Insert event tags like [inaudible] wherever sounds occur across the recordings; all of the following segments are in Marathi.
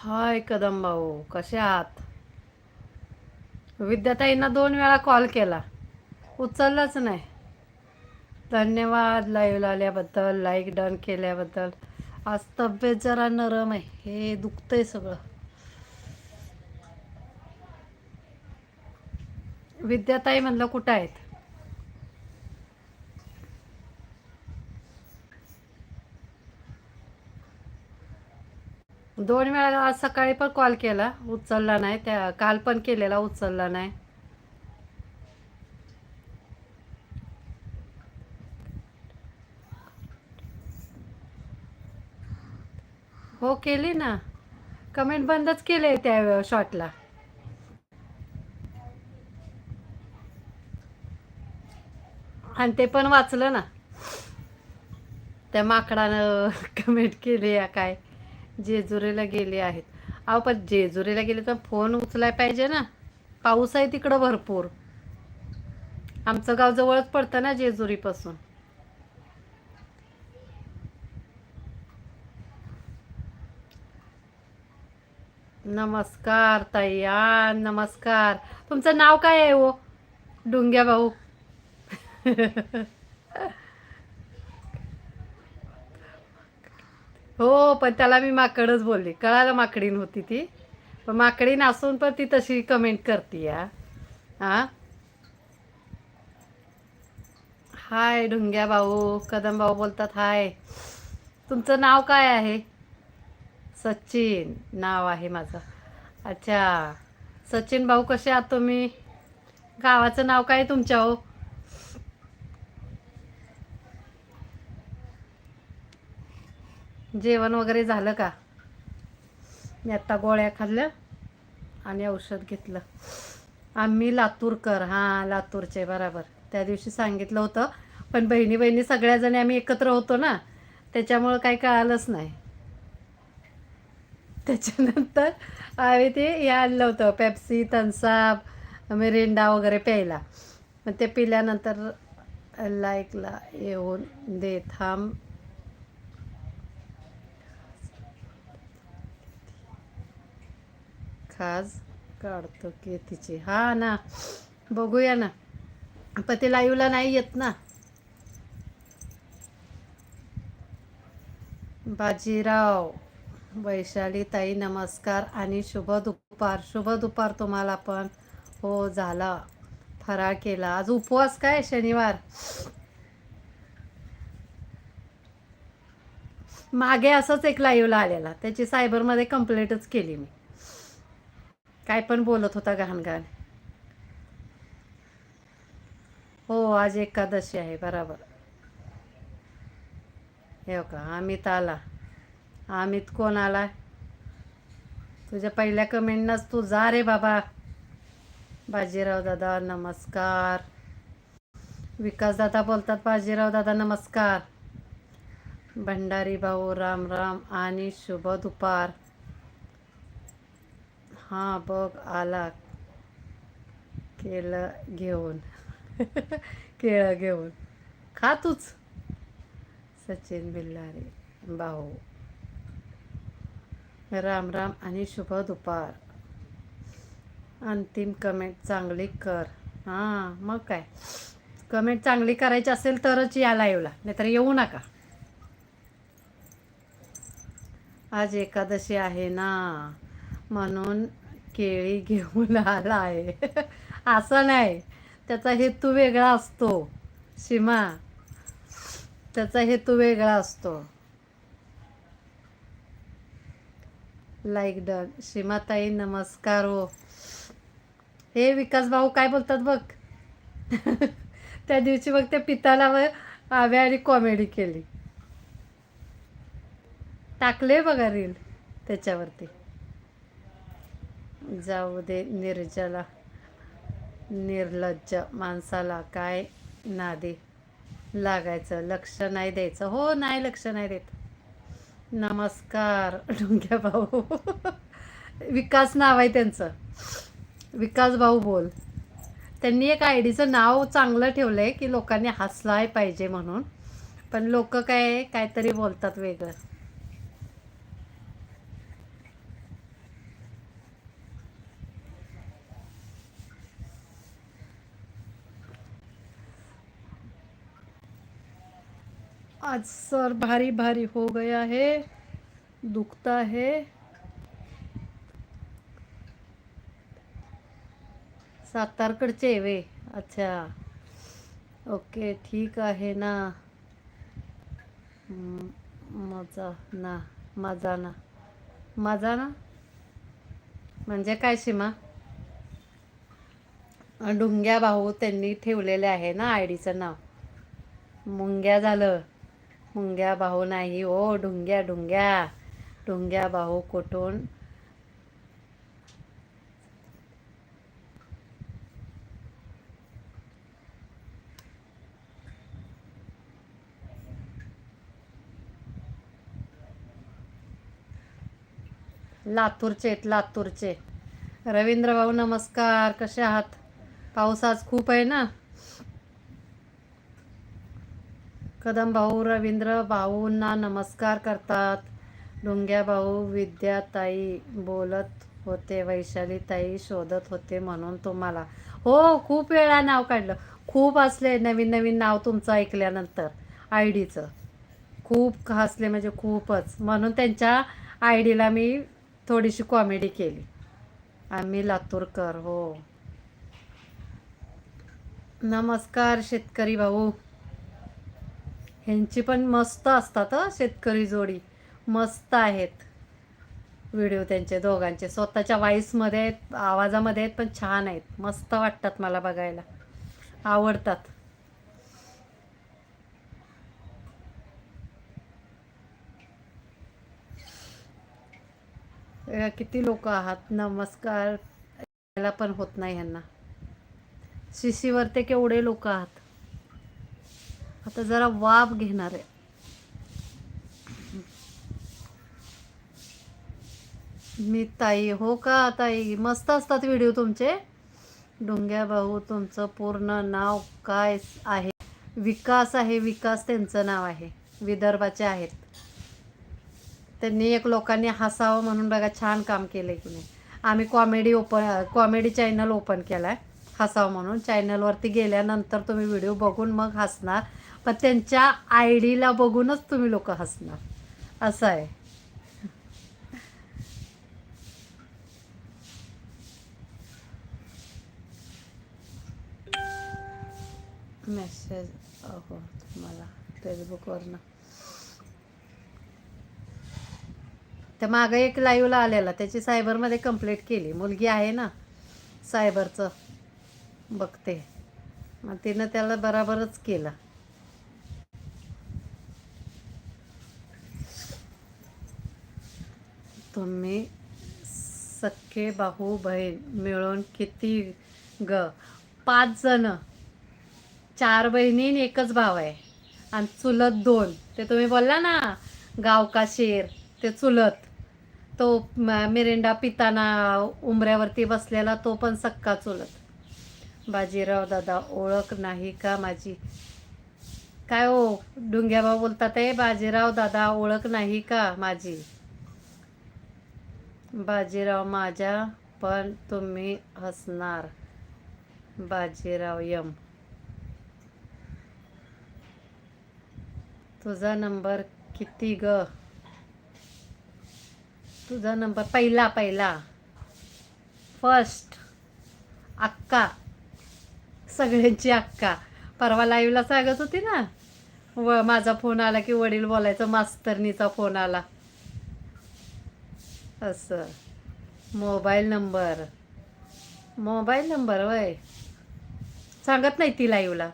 हाय कदम भाऊ कसे आहात? विद्याताईंना दोन वेळा कॉल केला. उचललाच नाही. धन्यवाद लाईव्ह आल्याबद्दल लाईक डन केल्याबद्दल. आज तब्येत जरा नरम आहे हे दुखतंय सगळं. विद्याताई म्हणलं कुठं आहेत? दोन वेळा आज सकाळी पण कॉल केला. उचलला नाही. त्या काल पण केलेला उचलला नाही. हो केली ना. कमेंट बंदच केले त्या शॉटला आणि ते पण वाचलं ना. त्या माकडानं [laughs] कमेंट केली या काय. जेजुरीला गेले आहेत. अहो पण जेजुरीला गेले तर फोन उचलाय पाहिजे ना. पाऊस आहे तिकडं भरपूर. आमचं गाव जवळच पडतं ना जेजुरीपासून. नमस्कार ताई. आ नमस्कार. तुमचं नाव काय आहे हो? डुंग्या भाऊ. [laughs] हो पण त्याला मी माकडच बोलली. कळालं माकडीन होती ती. पण माकडीन असून पण ती तशी कमेंट करते या हां? हाय ढुंग्या भाऊ कदम भाऊ बोलतात हाय. तुमचं नाव काय आहे? सचिन नाव आहे माझं. अच्छा. सचिन भाऊ कसे आहात तुम्ही? गावाचं नाव काय आहे तुमच्या हो? जेवण वगैरे झालं का? मी आत्ता गोळ्या खाल्ल्या आणि औषध घेतलं. आम्ही लातूरकर हां लातूरचे बराबर. त्या दिवशी सांगितलं होतं पण बहिणी बहिणी सगळ्याजणी आम्ही एकत्र होतो ना त्याच्यामुळं काही कळालंच नाही. त्याच्यानंतर आम्ही ते हे आणलं होतं पेप्सी थन्सअप मिरिंडा वगैरे प्यायला. मग ते पिल्यानंतर लाईकला येऊन दे थांब. खाज काढतो की तिची हा ना बघूया ना. पण ते लाईव्हला नाही येत ना. बाजीराव वैशाली ताई नमस्कार आणि शुभ दुपार. शुभ दुपार तुम्हाला पण. हो झाला. फराळ केला. आज उपवास काय शनिवार? मागे असंच एक लाईव्हला आलेला. त्याची सायबरमध्ये कंप्लेंटच केली मी. काय पण बोलत होता घाण घाण हो आज एकादशी आहे बराबर. हे हो का? अमित आला. अमित कोण आला तुझ्या पहिल्या कमेंटनंच तू जा रे बाबा. बाजीराव दादा नमस्कार. विकास दादा बोलतात बाजीराव दादा नमस्कार. भंडारी भाऊ राम राम आणि शुभ दुपार. हां बघ आला. केलं घेऊन. केळं घेऊन. खा तूच. सचिन बिल्लारे भाऊ. राम राम आणि शुभ दुपार. अंतिम कमेंट चांगली कर. हां मग काय? कमेंट चांगली करायची असेल तरच या लाईव्हला नाहीतर येऊ नका. आज एकादशी आहे ना. म्हणून केळी घेऊन आला आहे. असं नाही. त्याचा हेतू वेगळा असतो. सीमा त्याचा हेतू वेगळा असतो. लाईक डन सीमाताई नमस्कार हो. हे विकास भाऊ काय बोलतात बघ? [laughs] त्या दिवशी बघ त्या पिताला व आव्या आणि कॉमेडी केली. टाकले बघा रील त्याच्यावरती. जाऊ दे निर्जला निर्लज्ज माणसाला काय नादी लागायचं? लक्ष नाही द्यायचं. हो नाही लक्ष नाही देत. नमस्कार ढुंग्या भाऊ. विकास नाव आहे त्यांचं. विकास भाऊ बोल. त्यांनी एक आय डीचं नाव चांगलं ठेवलं आहे की लोकांनी हसलाय पाहिजे म्हणून. पण लोक काय काहीतरी बोलतात वेगळं. आज सर भारी भारी हो गया है दुखता है। सातारकडचे वे अच्छा। ओके ठीक आहे ना। माझा ना माझा ना। माझा ना? म्हणजे काय सीमा? डुंग्या भाऊ त्यांनी ठेवलेले आहे ना आय डीचं नाव. मुंग्या झालं. मुंग्या भाऊ नाही ओ ढुंग्या ढुंग्या. ढुंग्या भाऊ कुठून? लातूरचे आहेत लातूरचे. रवींद्र भाऊ नमस्कार. कसे आहात? पाऊस आज खूप आहे ना? कदम भाऊ रवींद्र भाऊंना नमस्कार करतात. डोंग्या भाऊ विद्याताई बोलत होते वैशाली ताई शोधत होते म्हणून तुम्हाला. हो खूप वेळा नाव काढलं. खूप असले नवीन नवीन नाव तुमचं ऐकल्यानंतर आय डीचं. खूप हसले म्हणजे खूपच. म्हणून त्यांच्या आय डीला मी थोडीशी कॉमेडी केली. आम्ही लातूरकर हो. नमस्कार शेतकरी भाऊ. ह्यांची पण मस्त असतात शेतकरी जोडी. मस्त आहेत. व्हिडिओ त्यांचे दोघांचे. स्वतःच्या वाईसमध्ये आहेत आवाजामध्ये आहेत पण छान आहेत. मस्त वाटतात मला बघायला. आवडतात. किती लोक आहात? नमस्कार. पण होत नाही ह्यांना. शिशीवर ते केवढे लोक आहात? आता जरा वाफ घेणार आहे. मी ताई हो का ताई? मस्त असतात व्हिडिओ तुमचे. डोंग्या भाऊ तुमचं पूर्ण नाव काय आहे? विकास आहे विकास त्यांचं नाव आहे. विदर्भाचे आहेत. त्यांनी एक लोकांनी हसावं म्हणून बघा छान काम केलं की नाही आम्ही comedy open comedy channel open केला आहे हसावं म्हणून. चॅनलवरती गेल्यानंतर तुम्ही व्हिडिओ बघून मग हसणार. पण त्यांच्या आय डीला बघूनच तुम्ही लोक हसणार. असं आहे. मेसेज हो तुम्हाला फेसबुकवरनं त्या मागं एक लाईव्हला आलेला त्याची सायबरमध्ये कंप्लीट केली. मुलगी आहे ना सायबरचं. बघते. मग तिनं त्याला बराबरच केलं. तुम्ही सख्खे भाऊ बहीण मिळून किती ग? पाच जण. चार बहिणी आणि एकच भाव आहे. आणि चुलत दोन. ते तुम्ही बोलला ना गाव का शेर ते चुलत. तो मिरिंडा पिताना उंबऱ्यावरती बसलेला तो पण सक्का चुलत. बाजीराव दादा ओळख नाही का माझी? काय ओ डुंग्याबा बोलतात आहे बाजीराव दादा ओळख नाही का माझी? बाजीराव माझ्या पण तुम्ही हसणार. बाजीराव यम. तुझा नंबर किती ग? तुझा नंबर पहिला पहिला. फर्स्ट अक्का. सगळ्यांची अक्का. परवा लाईव्हला सांगत होती ना? व माझा फोन आला की वडील बोलायचं मास्तरनीचा फोन आला. असं. Mobile number. मोबाईल नंबर वय. सांगत नाही ती लाईव्हला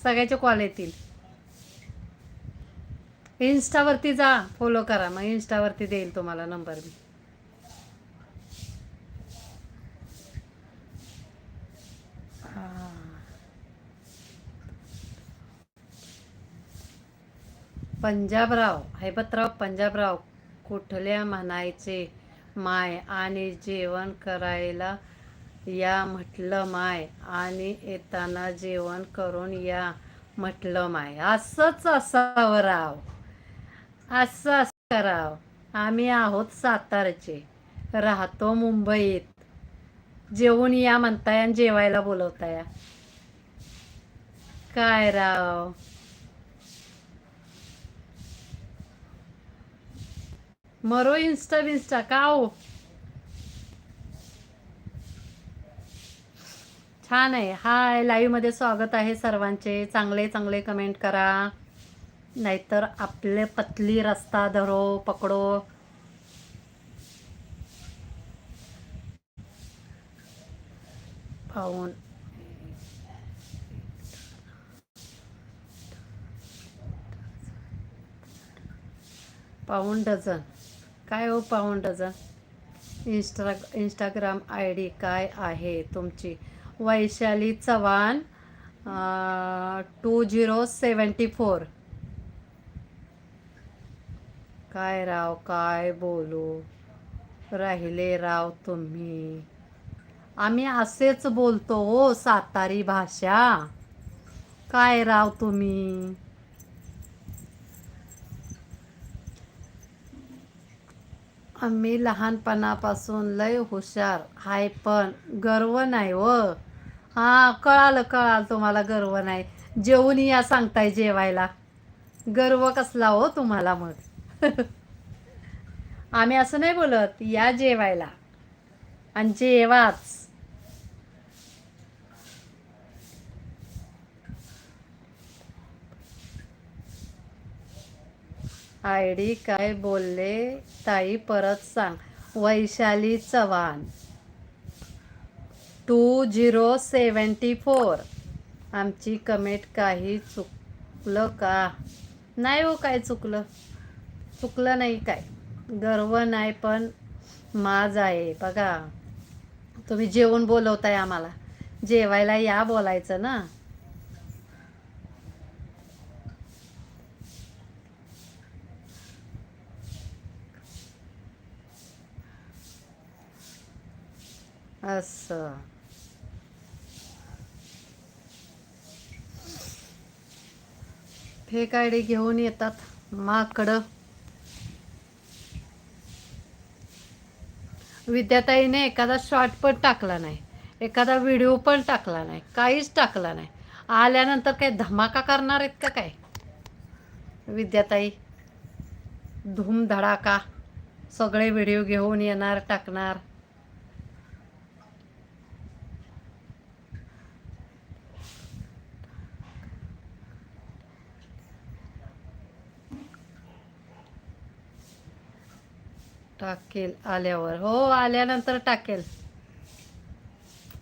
सगळ्याचे कॉल येतील. इन्स्टावरती जा फॉलो करा. मग इन्स्टावरती देईल तुम्हाला नंबर मी. पंजाबराव हैबतराव पंजाबराव कुठल्या म्हणायचे? माय आणि जेवण करायला या म्हटलं माय आणि येताना जेवण करून या म्हटलं माय. असंच असावं राव. असं असं कराव आम्ही आहोत सातारचे. राहतो मुंबईत. जेवून या म्हणताय आणि जेवायला बोलवताय. काय राव? मरो इन्स्टा बिन्स्टा का हो छान आहे हाय लाईव्हमध्ये स्वागत आहे सर्वांचे चांगले चांगले कमेंट करा नाहीतर आपले पतली रस्ता धरो पकडो पाहून पाऊण डझन काय हो पाहून dozen insta Instagram I D काय आहे तुमची? Vaishali Chavan two zero seventy four काय राव काय बोलू? राहिले राव तुम्ही. आम्ही असेच बोलतो हो सातारी भाषा. काय राव तुम्ही? आम्ही लहानपणापासून लय हुशार हाय पण गर्व नाही हो. व हां कळालं कळालं तुम्हाला गर्व नाही. जेवून या सांगताय जेवायला. गर्व कसला हो तुम्हाला मग. [laughs] आम्ही असं नाही बोलत या जेवायला. आणि जेवाच. आय डी काय बोलले? ताई परत सांग. Vaishali Chavan. Two zero seventy four. आमची कमेंट काही चुकलं का? नाही हो काय चुकलं? चुकलं नाही काय? गर्व नाही पण माज आहे. बघा. तुम्ही जेवण बोलवताय आम्हाला. जेवायला या बोलायचं ना? असं. फेक आय डी घेऊन येतात माकडं. विद्याताईने एखादा शॉर्ट पण टाकला नाही. एखादा व्हिडिओ पण टाकला नाही. काहीच टाकला नाही. आल्यानंतर काय धमाका करणार आहेत का काय? विद्याताई धूमधडाका सगळे व्हिडिओ घेऊन येणार टाकणार. टाकेल आल्यावर. हो आल्यानंतर टाकेल.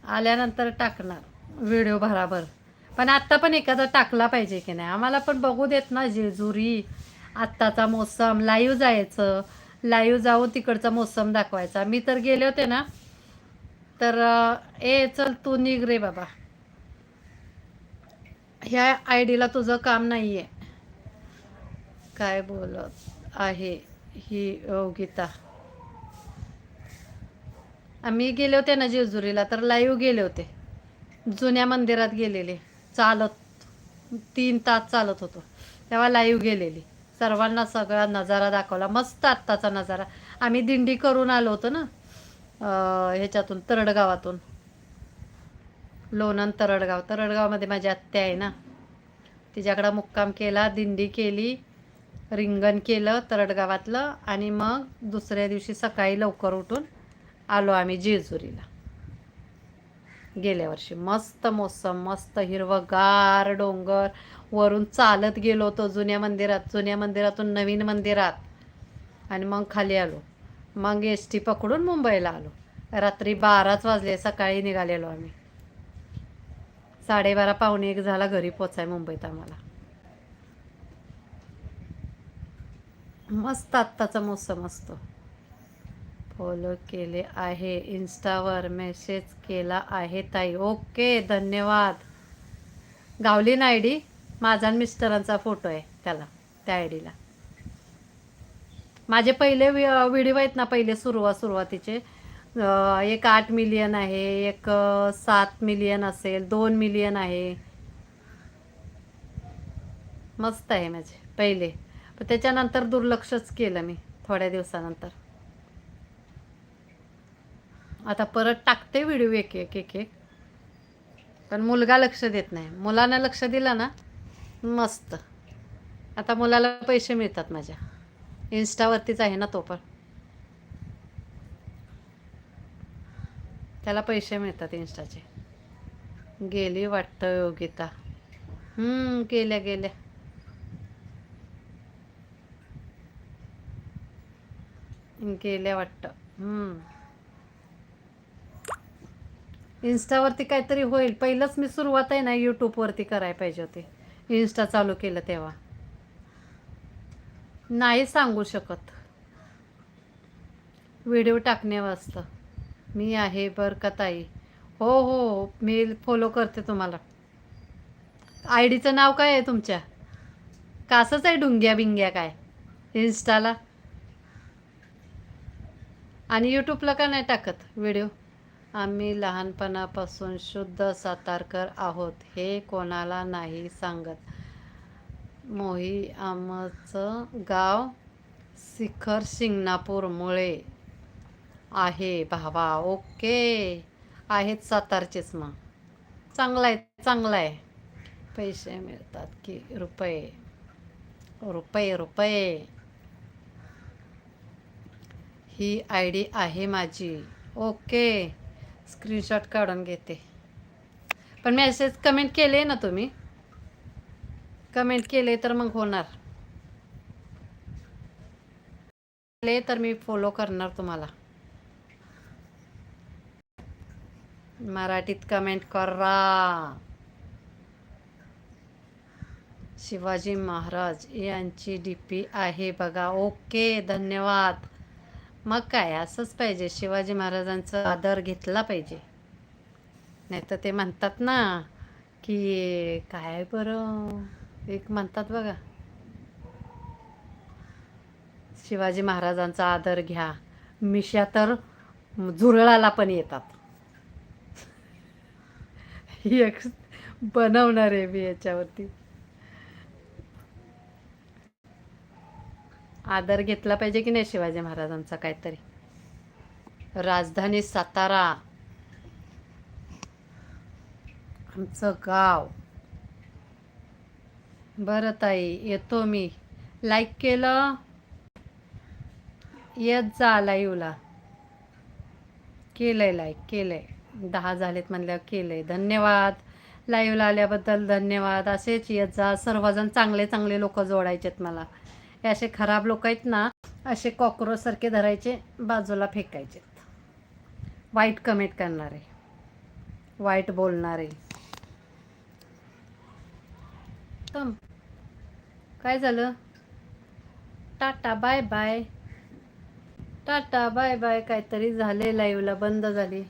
आल्यानंतर टाकणार. व्हिडिओ भराभर. पण आत्ता पण एखादा टाकला पाहिजे की नाही? आम्हाला पण बघू देत ना जेजुरी. आत्ताचा मोसम लाईव्ह जायचं. लाईव्ह जाऊन तिकडचा मोसम दाखवायचा. मी तर गेले होते ना तर ए चल तू निघ रे बाबा. ह्या आय डीला तुझं काम नाही आहे काय बोलत आहे ही योगिता आम्ही गेले होते ना जेजुरीला तर लाईव्ह गेले होते. जुन्या मंदिरात गेलेले. चालत तीन तास चालत होतो. तेव्हा लाईव्ह गेलेली. सर्वांना सगळा नजारा दाखवला. मस्त आत्ताचा नजारा. आम्ही दिंडी करून आलो होतो ना ह्याच्यातून तरडगावातून. लोणंद तरडगाव. तरडगावमध्ये माझी आत्या आहे ना. तिच्याकडं मुक्काम केला दिंडी केली रिंगण केलं तरडगावातलं आणि मग दुसऱ्या दिवशी सकाळी लवकर उठून आलो आम्ही जेजुरीला. गेल्या वर्षी मस्त मोसम मस्त हिरवगार डोंगर. वरून चालत गेलो होतो जुन्या मंदिरात जुन्या मंदिरातून नवीन मंदिरात. आणि मग खाली आलो. मग एस टी पकडून मुंबईला आलो. रात्री बाराच वाजले सकाळी निघालेलो आम्ही. साडेबारा पावणे एक झाला घरी पोचाय मुंबईत आम्हाला. मस्त आत्ताचा मोसम असतो. फॉलो केले आहे. इन्स्टावर मेसेज केला आहे ताई. ओके धन्यवाद. गावली ना आय डी माझा आणि मिस्टरांचा फोटो आहे त्याला त्या आय डीला माझे पहिले व्हिडिओ आहेत ना पहिले सुरुवात सुरुवातीचे. एक आठ मिलियन आहे एक सात मिलियन असेल दोन मिलियन आहे. मस्त आहे माझे पहिले. त्याच्यानंतर दुर्लक्षच केलं मी थोड्या दिवसानंतर. आता परत टाकते व्हिडिओ एक एक एक एक. पण मुलगा लक्ष देत नाही. मुलानं लक्ष दिलं ना मस्त. आता मुलाला पैसे मिळतात माझ्या. इन्स्टावरतीच आहे ना तो पण. त्याला पैसे मिळतात इन्स्टाचे. गेली वाटतं योगिता. गेल्या गेल्या. गेल्या वाटतं. इन्स्टावरती काहीतरी होईल. पहिलंच मी सुरुवात आहे ना यूट्यूबवरती करायला पाहिजे होते. इन्स्टा चालू केलं तेव्हा. नाही सांगू शकत. व्हिडिओ टाकणे वाचतं. मी आहे बरं का ताई हो हो मी फॉलो करते तुम्हाला. आय डीचं नाव काय आहे तुमच्या? कासंच आहे डुंग्या बिंग्या काय? इन्स्टाला आणि यूट्यूबला का नाही टाकत व्हिडिओ? आम्ही लहानपणापासून शुद्ध सातारकर आहोत हे कोणाला नाही सांगत. मोही आमचं गाव शिखर शिंगणापूरमुळे आहे भावा. ओके. आहेत सातारचेच मग. चांगला आहे चांगला आहे पैसे मिळतात की रुपये? रुपये रुपये. ही आय डी आहे माझी. ओके. स्क्रीनशॉट काढून घेते. पण मेसेज कमेंट केले ना तुम्ही? कमेंट केले तर मग होणार. केले तर मी फॉलो करणार तुम्हाला. मराठीत कमेंट करा. शिवाजी महाराज यांची डी पी आहे बघा. ओके धन्यवाद. मग काय असंच पाहिजे. शिवाजी महाराजांचा आदर घेतला पाहिजे. नाही तर ते म्हणतात ना की काय बरं? एक म्हणतात बघा. शिवाजी महाराजांचा आदर घ्या. मिशा तर झुरळाला पण येतात. [laughs] ही एक बनवणार आहे मी याच्यावरती. आदर घेतला पाहिजे की नाही शिवाजी महाराजांचा काहीतरी? राजधानी सातारा. आमचं गाव. बरं ताई येतो मी. लाईक केलं? येत जा लाईव्हला केलंय लाईक केलंय. दहा झालेत म्हणल्यावर केलंय. धन्यवाद. लाईव्हला आल्याबद्दल धन्यवाद. असेच येत जा. सर्वजण चांगले चांगले लोक जोडायचेत मला. हे असे खराब लोक आहेत ना असे कॉक्रोचसारखे धरायचे बाजूला फेकायचे. वाईट कमेंट करणारे. वाईट बोलणारे. तम काय झालं? Tata bye bye tata bye bye काहीतरी झाले लाईव्हला बंद झाली.